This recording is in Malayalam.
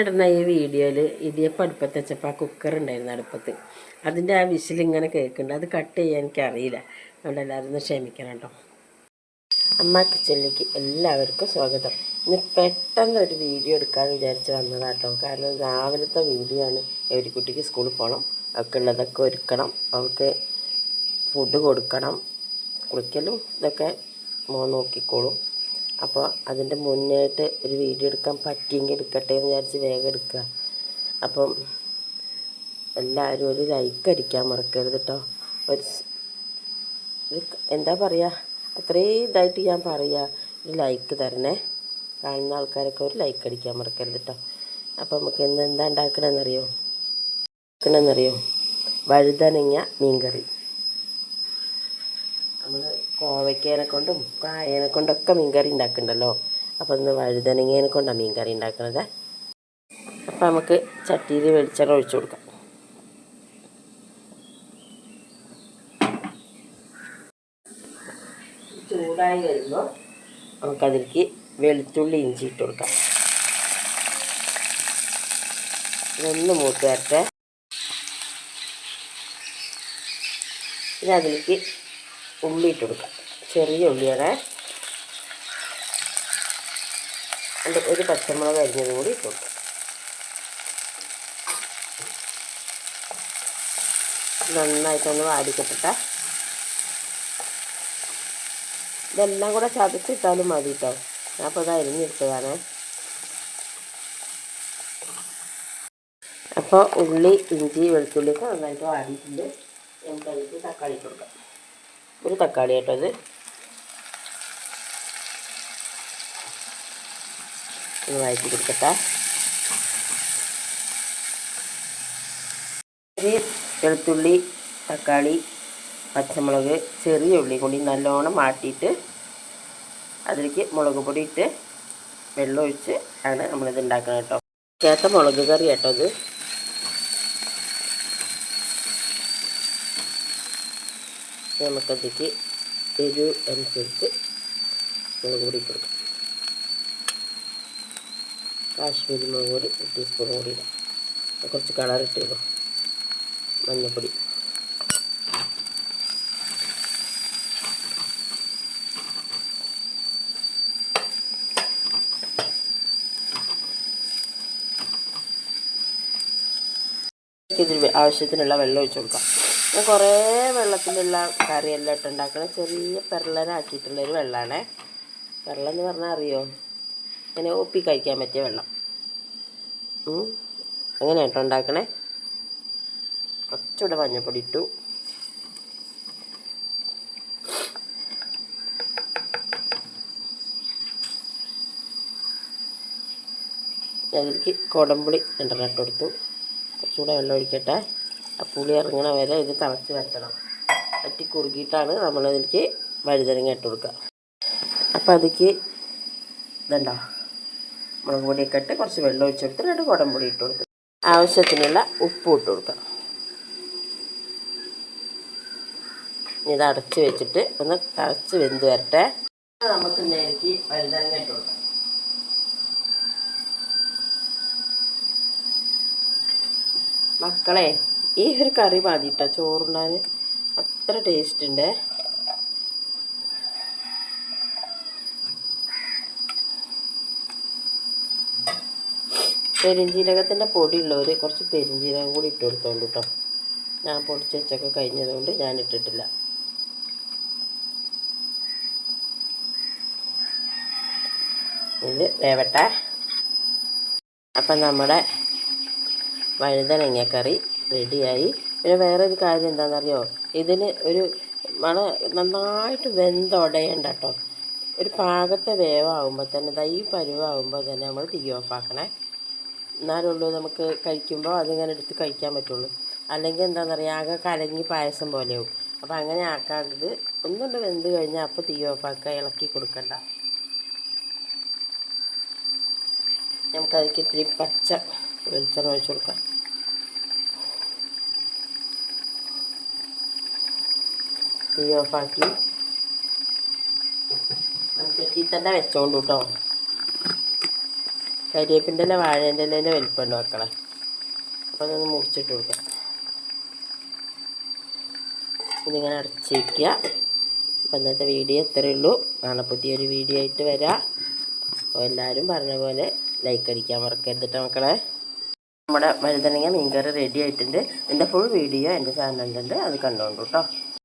ഇടുന്ന ഈ വീഡിയോയിൽ ഇടിയപ്പം അടുപ്പത്ത് വെച്ചപ്പോൾ ആ കുക്കർ ഉണ്ടായിരുന്നു അടുപ്പത്ത്. അതിന്റെ ആ വിസിൽ ഇങ്ങനെ കേൾക്കുന്നുണ്ട്. അത് കട്ട് ചെയ്യാൻ എനിക്കറിയില്ല. അതുകൊണ്ട് എല്ലാവരും ഒന്ന് ക്ഷമിക്കണം കേട്ടോ. അമ്മ കിച്ചണിലേക്ക് എല്ലാവർക്കും സ്വാഗതം. ഇന്ന് പെട്ടെന്ന് ഒരു വീഡിയോ എടുക്കാമെന്ന് വിചാരിച്ച് വന്നതാട്ടോ കാരണം രാവിലത്തെ വീഡിയോ ആണ്. ഒരു കുട്ടിക്ക് സ്കൂളിൽ പോകണം ഒക്കെ ഉള്ളതൊക്കെ ഒരുക്കണം. അവൾക്ക് ഫുഡ് കൊടുക്കണം. കുളിക്കലും ഇതൊക്കെ നോക്കിക്കോളും. അപ്പോൾ അതിന്റെ മുന്നായിട്ട് ഒരു വീഡിയോ എടുക്കാൻ പറ്റിയെങ്കിൽ എടുക്കട്ടെ എന്ന് വിചാരിച്ച് വേഗം എടുക്കുക. അപ്പം എല്ലാവരും ഒരു ലൈക്ക് അടിക്കാൻ മറക്കരുത് കേട്ടോ ഒരു എന്താ പറയുക അത്രയും ഇതായിട്ട് ഞാൻ പറയുക ഒരു ലൈക്ക് തരണേ. കാണുന്ന ആൾക്കാരൊക്കെ ഒരു ലൈക്ക് അടിക്കാൻ മറക്കരുത് കേട്ടോ അപ്പോൾ നമുക്ക് ഇന്ന് എന്താ ഉണ്ടാക്കണമെന്നറിയോ ഉണ്ടാക്കണമെന്നറിയോ വഴുതനങ്ങ മീൻകറി. നമ്മൾ കോവയ്ക്കേനെ കൊണ്ടും കായേനെ കൊണ്ടൊക്കെ മീൻകറി ഉണ്ടാക്കുന്നുണ്ടല്ലോ. അപ്പോൾ ഇന്ന് വഴുതനങ്ങേനെ കൊണ്ടാണ് മീൻകറി ഉണ്ടാക്കുന്നത് അപ്പോൾ നമുക്ക് ചട്ടിയിൽ വെളിച്ചെണ്ണ ഒഴിച്ചു കൊടുക്കാം. ചൂടായി വരുമ്പോൾ നമുക്കതിലേക്ക് വെളുത്തുള്ളി ഇഞ്ചി ഇട്ട് കൊടുക്കാം. ഇതൊന്ന് മൂത്ത് വരട്ടെ. ഇനി അതിലേക്ക് ഉള്ളി ഇട്ട് കൊടുക്കാം ചെറിയ ഉള്ളിയാണ് ഒരു പച്ചമുളക് അരിഞ്ഞതും കൂടി ഇട്ട് കൊടുക്കാം. നന്നായിട്ടൊന്ന് വാടിക്കപ്പെട്ട ഇതെല്ലാം കൂടെ ചതച്ചിട്ടാലും മതി കേട്ടോ അപ്പോൾ അത് അരിഞ്ഞെടുത്തതാണ്. അപ്പോൾ ഉള്ളി ഇഞ്ചി വെളുത്തുള്ളിയൊക്കെ നന്നായിട്ട് വാടിയിട്ടുണ്ട്. നമുക്ക് തക്കാളി കൊടുക്കാം. ഒരു തക്കാളി കേട്ടോ ഇത്. ഒന്ന് വഴറ്റി കൊടുക്കട്ടെ. വെളുത്തുള്ളി തക്കാളി പച്ചമുളക് ചെറിയ ഉള്ളി കൂടി നല്ലോണം മാട്ടിയിട്ട് അതിലേക്ക് മുളക് പൊടി ഇട്ട് വെള്ളമൊഴിച്ച് ആണ് നമ്മളിത് ഉണ്ടാക്കുന്നത് കേട്ടോ. ചേട്ട മുളക് കറി കേട്ടോ ഇത്. നമുക്കതിലേക്ക് എരിവ് അനുസരിച്ച് മുളക് പൊടി കൊടുക്കാം. കാശ്മീരി മുളക് പൊടി ഒരു ടീസ്പൂൺ കൂടി ഇടാം. കുറച്ച് കളർ ഇട്ടിടും മഞ്ഞൾപ്പൊടി ആവശ്യത്തിനുള്ള വെള്ളം ഒഴിച്ചു കൊടുക്കാം. ഞാൻ കുറേ വെള്ളത്തിലുള്ള കറിയെല്ലാം ഇട്ട് ഉണ്ടാക്കണം. ചെറിയ പെരളനാക്കിയിട്ടുള്ളൊരു വെള്ളമാണേ പെരള എന്ന് പറഞ്ഞാൽ അറിയോ? ഇങ്ങനെ ഒപ്പി കഴിക്കാൻ പറ്റിയ വെള്ളം. അങ്ങനെ കേട്ടോ ഉണ്ടാക്കണേ? കുറച്ചുകൂടെ മഞ്ഞപ്പൊടി ഇട്ടു. അതിലേക്ക് കുടംപുളി രണ്ടെണ്ണം ഇട്ട് കൊടുത്തു. കുറച്ചുകൂടെ വെള്ളം ഒഴിക്കട്ടെ. പുളി ഇറങ്ങണ വരെ ഇത് തിളച്ച് വറ്റണം വറ്റി കുറുകിയിട്ടാണ് നമ്മളതിലേക്ക് വഴുതനങ്ങ ഇട്ട് കൊടുക്കുക അപ്പോൾ അതിലേക്ക് ഇതുണ്ടോ? മുളക് പൊടിയൊക്കെ ഇട്ട് കുറച്ച് വെള്ളം ഒഴിച്ച് രണ്ട് രണ്ട് പൊടി ഇട്ട് കൊടുക്കുക ആവശ്യത്തിനുള്ള ഉപ്പ് ഇട്ട് കൊടുക്കുക ഇത് അടച്ച് വെച്ചിട്ട് ഒന്ന് തിളച്ച് വെന്ത് വരട്ടെ. നമുക്ക് നേരത്തെ വഴുതനങ്ങ ഇട്ട് കൊടുക്കാം. മക്കളെ ഈ ഒരു കറി മതി കേട്ടോ ചോറുണ്ടാൻ അത്ര ടേസ്റ്റ് ഉണ്ട്. പൊടി പൊടിയുള്ളവർ കുറച്ച് പെരിഞ്ജീരകം കൂടി ഇട്ട് കൊടുത്തോണ്ട് കേട്ടോ ഞാൻ പൊടിച്ച് വെച്ചൊക്കെ കഴിഞ്ഞതുകൊണ്ട് ഞാൻ ഇട്ടിട്ടില്ല. ഇത് വേവട്ടെ. അപ്പം നമ്മുടെ വഴുതനങ്ങക്കറി റെഡിയായി. പിന്നെ വേറൊരു കാര്യം എന്താണെന്നറിയോ ഇതിന് ഒരു മണ നന്നായിട്ട് വെന്തുടയണ്ട കേട്ടോ ഒരു പാകത്തെ വേവാകുമ്പോൾ തന്നെ ദാ പരുവാകുമ്പോൾ തന്നെ നമ്മൾ തീ ഓഫാക്കണേ. എന്നാലുള്ളൂ നമുക്ക് കഴിക്കുമ്പോൾ അതിങ്ങനെ എടുത്ത് കഴിക്കാൻ പറ്റുള്ളൂ. അല്ലെങ്കിൽ എന്താണെന്നറിയാം ആകെ കലങ്ങി പായസം പോലെയാവും. അപ്പോൾ അങ്ങനെ ആക്കാണ്ടത് ഒന്നുകൊണ്ട് വെന്ത് കഴിഞ്ഞാൽ അപ്പോൾ തീ ഓഫാക്കുക ഇളക്കി കൊടുക്കണ്ട. നമുക്കതിലേക്ക് ഇത്തിരി പച്ച വെളിച്ചെണ്ണ ഒഴിച്ചു കൊടുക്കാം. തീ ഓഫാക്കി മൺചട്ടി തന്നെ വെച്ചോണ്ട് കേട്ടോ കരിയേപ്പിന്റെ തന്നെ വാഴേന്റെ തന്നെ വലിപ്പമുണ്ട് മക്കളെ. അപ്പോൾ അതൊന്ന് മുറിച്ചിട്ട് കൊടുക്കാം. ഇതിങ്ങനെ അടച്ച് വയ്ക്കുക അപ്പം ഇന്നത്തെ വീഡിയോ ഇത്രയേ ഉള്ളൂ. നാളെ പുതിയൊരു വീഡിയോ ആയിട്ട് വരാം. അപ്പോൾ എല്ലാവരും പറഞ്ഞ പോലെ ലൈക്ക് അടിക്കാൻ മറക്കരുതിട്ട് മക്കളെ. നമ്മുടെ വഴുതനങ്ങ മീൻകറി റെഡി ആയിട്ടുണ്ട്. എന്റെ ഫുൾ വീഡിയോ എന്റെ ചാനലിലുണ്ട് അത് കണ്ടോണ്ടു കേട്ടോ